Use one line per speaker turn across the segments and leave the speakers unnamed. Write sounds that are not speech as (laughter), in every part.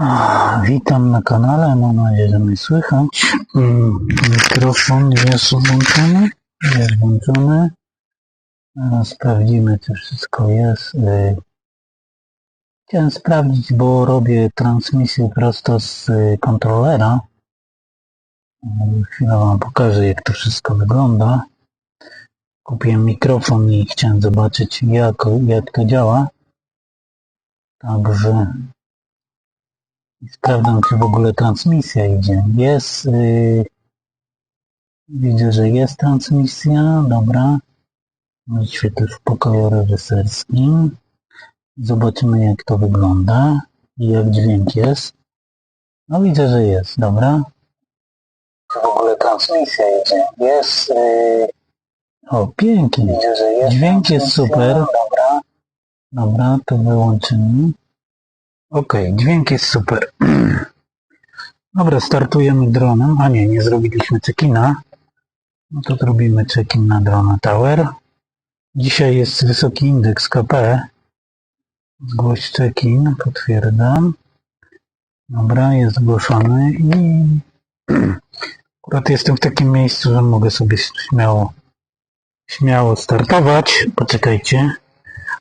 Ah, Witam na kanale, mam nadzieję, że mnie słychać. Mm, Mikrofon jest włączony, jest włączony. Sprawdzimy, czy wszystko jest. Y, Chciałem sprawdzić, bo robię transmisję prosto z y, kontrolera. Y, Chwilę wam pokażę, jak to wszystko wygląda. Kupiłem mikrofon i chciałem zobaczyć, jak, jak to działa. Także i sprawdzam, czy w ogóle transmisja idzie. Jest. Yy, widzę, że jest transmisja. Dobra. Wyświetlę w pokoju reżyserskim. Zobaczymy, jak to wygląda i jak dźwięk jest. No widzę, że jest. Dobra. Czy w ogóle transmisja idzie? Jest. Yy... O, pięknie. Widzę, że jest dźwięk jest super. Dobra. Dobra, to wyłączymy. Okej, dźwięk jest super. (clears throat) Dobra, startujemy dronem. A nie, nie zrobiliśmy check-ina. No to zrobimy check-in na Drona Tower. Dzisiaj jest wysoki indeks KP. Zgłoś check-in, potwierdzam. Dobra, jest zgłoszony i (clears throat) akurat jestem w takim miejscu, że mogę sobie śmiało, śmiało startować. Poczekajcie.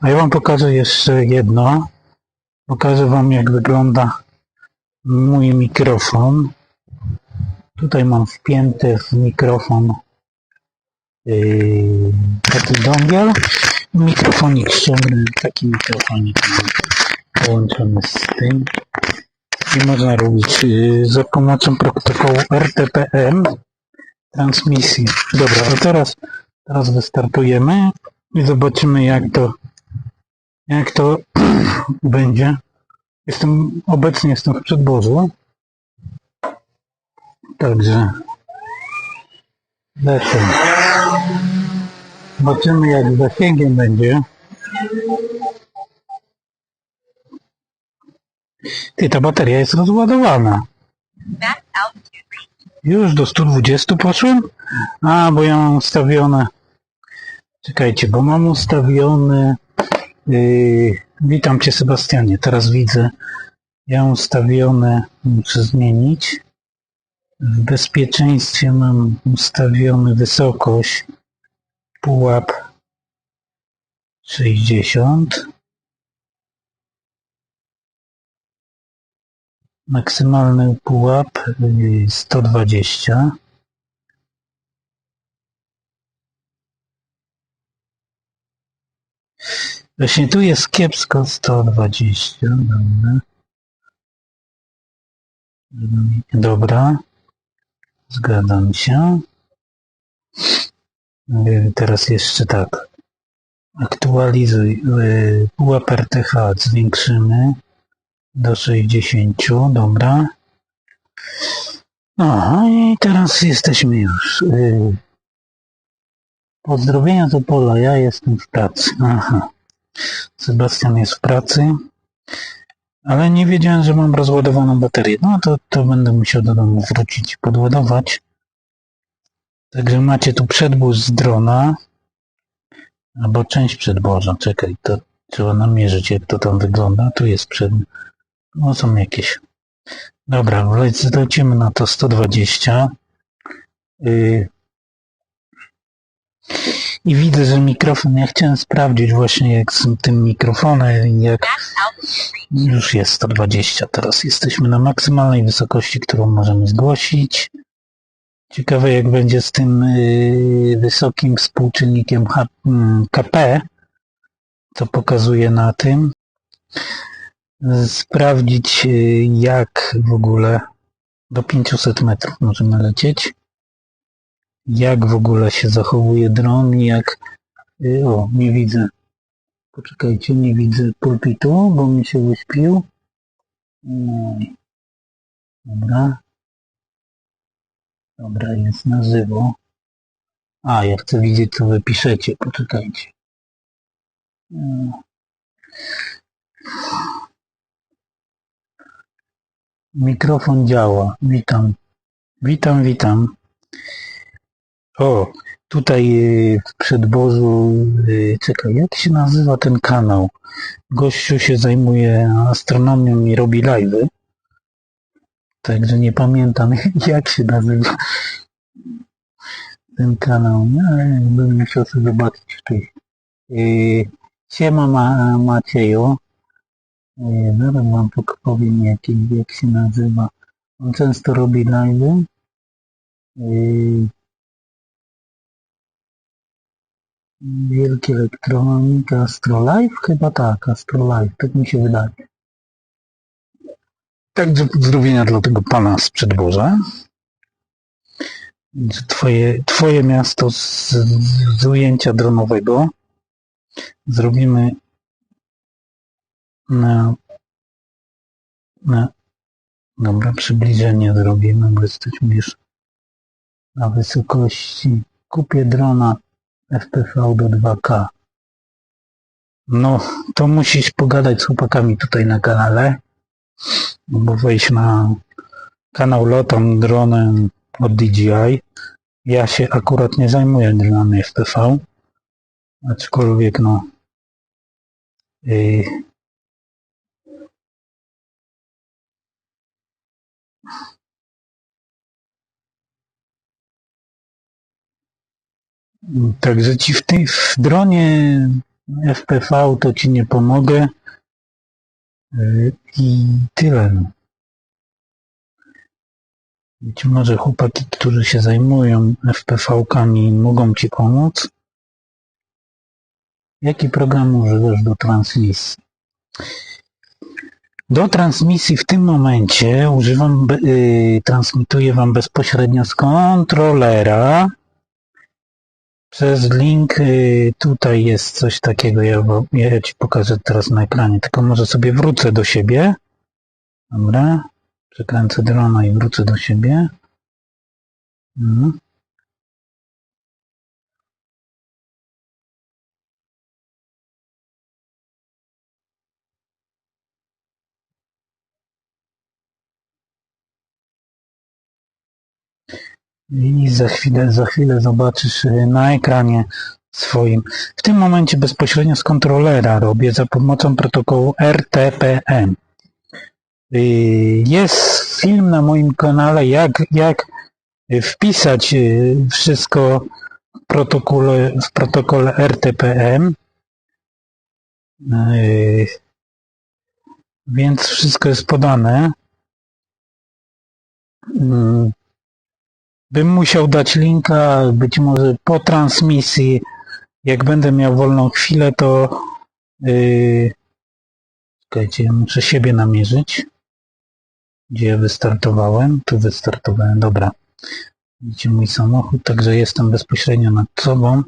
A ja Wam pokażę jeszcze jedno. Pokażę Wam jak wygląda mój mikrofon. Tutaj mam wpięty w mikrofon yy, taki dongiel. Mikrofonik ściągnę, taki mikrofonik połączony z tym. I można robić yy, za pomocą protokołu RTPM transmisję. Dobra, to teraz, teraz wystartujemy i zobaczymy jak to jak to (clears throat) będzie. Jestem, obecnie jestem w przedborzu. Także lecę. Zobaczymy jak zasięgiem będzie. Ty, ta bateria jest rozładowana. Już do 120 poszłem? A, bo ja mam ustawione. Czekajcie, bo mam ustawione. Yy, witam Cię, Sebastianie. Teraz widzę. Ja ustawione. Muszę zmienić. W bezpieczeństwie mam ustawiony wysokość. Pułap 60. Maksymalny pułap yy, 120. Właśnie tu jest kiepsko 120. Dobra. Dobra. Zgadzam się. Yy, Teraz jeszcze tak. Aktualizuj. Yy, Pułap RTH zwiększymy do 60. Dobra. Aha, i teraz jesteśmy już. Yy, Pozdrowienia do pola, ja jestem w pracy. Aha. Sebastian jest w pracy, ale nie wiedziałem, że mam rozładowaną baterię. No to, to będę musiał do domu wrócić i podładować. Także macie tu przedbór z drona, albo część przedboża. Czekaj, to trzeba namierzyć, jak to tam wygląda. Tu jest przed... No są jakieś... Dobra, lec- lecimy na to 120. Yy, i widzę, że mikrofon, ja chciałem sprawdzić właśnie jak z tym mikrofonem, jak już jest 120, teraz jesteśmy na maksymalnej wysokości, którą możemy zgłosić. Ciekawe jak będzie z tym yy, wysokim współczynnikiem mm, KP, co pokazuje na tym. Sprawdzić yy, jak w ogóle do 500 metrów możemy lecieć jak w ogóle się zachowuje dron, jak... y, O, nie widzę. Poczekajcie, nie widzę pulpitu, bo mi się wyśpił. Mm. Dobra. Dobra, jest na żywo. A, ja chcę widzieć, co wy piszecie. Poczekajcie. Mm. Mikrofon działa. Witam. Witam, witam. O, tutaj y, w przedborzu, y, czekaj, jak się nazywa ten kanał? Gościu się zajmuje astronomią i robi live'y. Także nie pamiętam (laughs) jak się nazywa ten kanał, nie? ale bym musiał sobie zobaczyć wcześniej. Yy, Siema Ma Macieju. Zaraz wam tylko powiem jak, jak się nazywa. On często robi live'y. Wielki elektronika Astrolife? Chyba tak, Astrolife, tak mi się wydaje. Także pozdrowienia dla tego pana z przedworza. Twoje, twoje miasto z, z ujęcia dronowego zrobimy na, na dobra, przybliżenie zrobimy, bo jesteśmy już na wysokości. Kupię drona FPV do 2K. No, to musisz pogadać z chłopakami tutaj na kanale, bo wejść na kanał Lotam dronem od DJI. Ja się akurat nie zajmuję dronami FPV, aczkolwiek no yy, Także ci w, tej, w dronie FPV to ci nie pomogę. Yy, I tyle. No. Być może chłopaki, którzy się zajmują FPV-kami mogą ci pomóc. Jaki program używasz do transmisji? Do transmisji w tym momencie używam, yy, transmituję Wam bezpośrednio z kontrolera. Przez link y, tutaj jest coś takiego, ja, ja Ci pokażę teraz na ekranie, tylko może sobie wrócę do siebie. Dobra, przekręcę drona i wrócę do siebie. Mhm. I za chwilę, za chwilę zobaczysz y, na ekranie swoim. W tym momencie bezpośrednio z kontrolera robię za pomocą protokołu RTPM. Y, Jest film na moim kanale, jak, jak wpisać y, wszystko w protokole, w protokole RTPM. Więc wszystko jest podane. Bym musiał dać linka, być może po transmisji, jak będę miał wolną chwilę, to yy, czekajcie, muszę siebie namierzyć. Gdzie wystartowałem? Tu wystartowałem, dobra. Widzicie mój samochód, także jestem bezpośrednio nad sobą.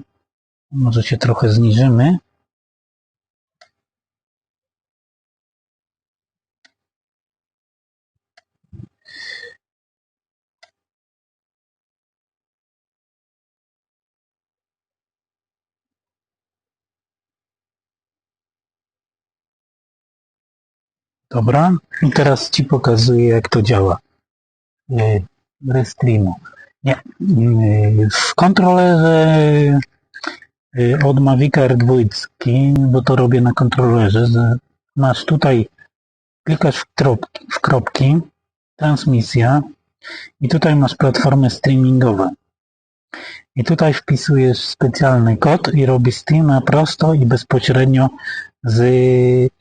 Może się trochę zniżymy. Dobra, i teraz Ci pokazuję, jak to działa. Yy, Restreamu. Nie. Yy, W kontrolerze yy, od Mavica R2, bo to robię na kontrolerze, masz tutaj, klikasz w kropki, w kropki, transmisja i tutaj masz platformy streamingowe. I tutaj wpisujesz specjalny kod i robi streama prosto i bezpośrednio z,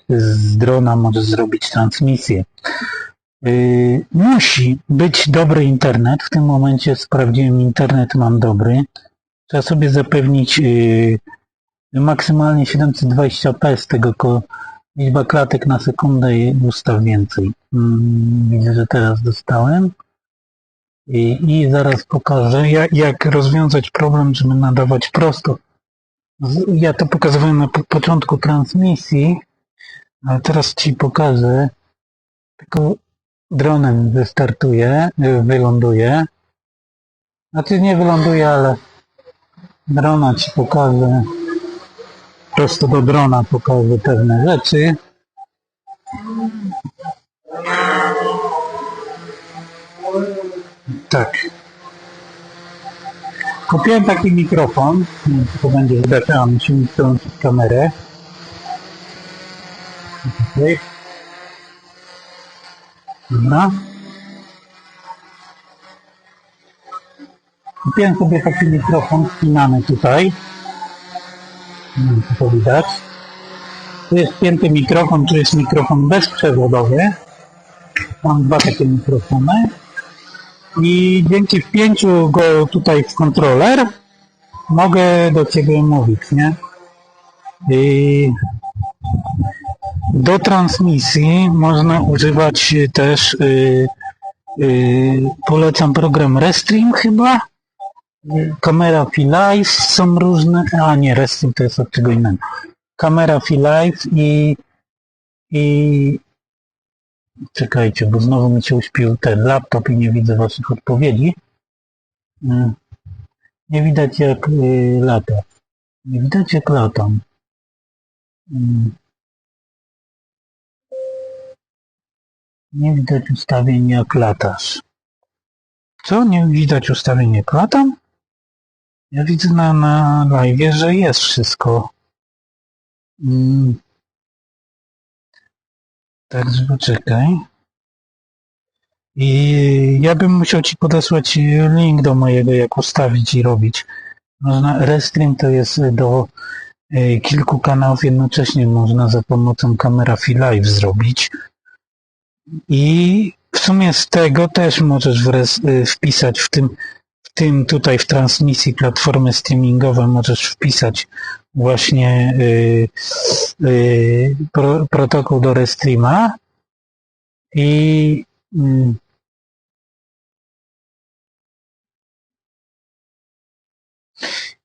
z drona możesz zrobić transmisję. Yy, musi być dobry internet. W tym momencie sprawdziłem internet, mam dobry. Trzeba sobie zapewnić yy, maksymalnie 720p z tego ko- liczba klatek na sekundę i ustaw więcej. Mm, widzę, że teraz dostałem. I, I zaraz pokażę, jak, jak rozwiązać problem, żeby nadawać prosto. Ja to pokazywałem na po- początku transmisji, teraz Ci pokażę. Tylko dronem wystartuje, y, wyląduje. Znaczy nie wyląduje, ale drona Ci pokażę. Prosto do drona pokażę pewne rzeczy. Tak. Kupiłem taki mikrofon. To będzie widać, a musimy wtrącić kamerę czterech. Dobra. Kupiłem sobie taki mikrofon spinany tutaj. Nie wiem, co to widać. Tu jest pięty mikrofon, tu jest mikrofon bezprzewodowy. Mam dwa takie mikrofony. I dzięki wpięciu go tutaj w kontroler mogę do Ciebie mówić, nie? I do transmisji można używać też y, y, polecam program Restream chyba. Kamera Live są różne. A nie Restream to jest od czego innego. Kamera Live i i czekajcie, bo znowu mi się uśpił ten laptop i nie widzę waszych odpowiedzi. Y, nie widać jak y, lata. Nie widać jak latam Nie widać ustawień jak latasz. Co? Nie widać ustawień jak latam? Ja widzę na, na live, że jest wszystko. Mm. Także poczekaj. I ja bym musiał Ci podesłać link do mojego, jak ustawić i robić. Można, Restream to jest do e, kilku kanałów jednocześnie można za pomocą kamera Live zrobić. I w sumie z tego też możesz y, wpisać w tym, w tym tutaj w transmisji platformy streamingowe możesz wpisać właśnie y, y, pro, protokół do Restreama i mm,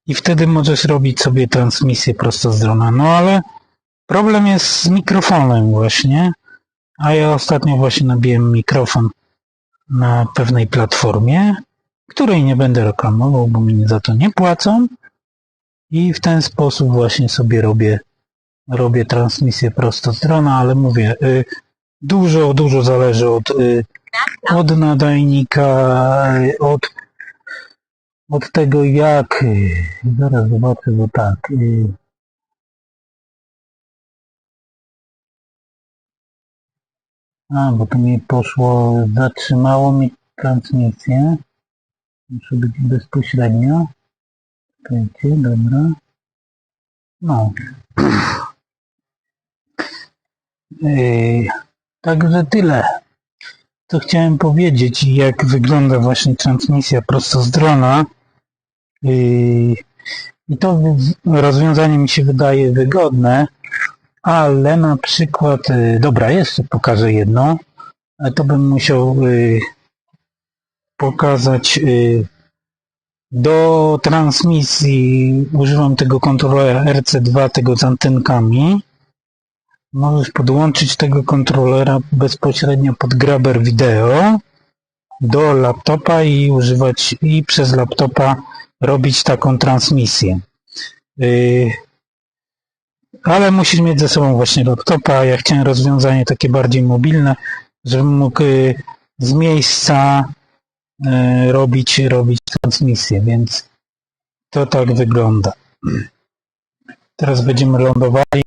i wtedy możesz robić sobie transmisję prosto z drona. No ale problem jest z mikrofonem właśnie. A ja ostatnio właśnie nabiłem mikrofon na pewnej platformie, której nie będę reklamował, bo mi za to nie płacą. I w ten sposób właśnie sobie robię, robię transmisję prosto z drona, ale mówię, y, dużo, dużo zależy od, y, od nadajnika, y, od, od tego jak, y, zaraz zobaczę, bo tak, y, A, bo to mi poszło, zatrzymało mi transmisję. Muszę być bezpośrednio. Czekajcie, dobra. No. Yy, także tyle. Co chciałem powiedzieć jak wygląda właśnie transmisja prosto z drona. I to rozwiązanie mi się wydaje wygodne. Ale na przykład, y, dobra, jeszcze pokażę jedno, ale to bym musiał y, pokazać y, do transmisji używam tego kontrolera RC2, tego z antenkami. Możesz podłączyć tego kontrolera bezpośrednio pod Grabber Video do laptopa i używać i przez laptopa robić taką transmisję. Ale musisz mieć ze sobą właśnie laptopa. Ja chciałem rozwiązanie takie bardziej mobilne, żebym mógł y, z miejsca y, robić, robić transmisję, więc to tak wygląda. Teraz będziemy lądowali.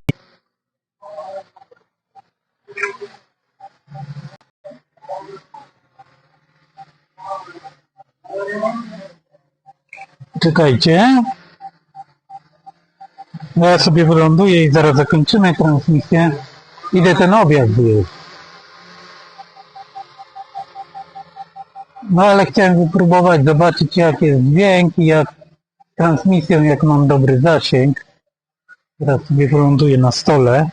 Czekajcie. No ja sobie wyląduję i zaraz zakończymy transmisję. Idę ten obiad zjeść. No ale chciałem wypróbować, zobaczyć jak jest dźwięk i jak transmisją, jak mam dobry zasięg. Teraz sobie wyląduję na stole.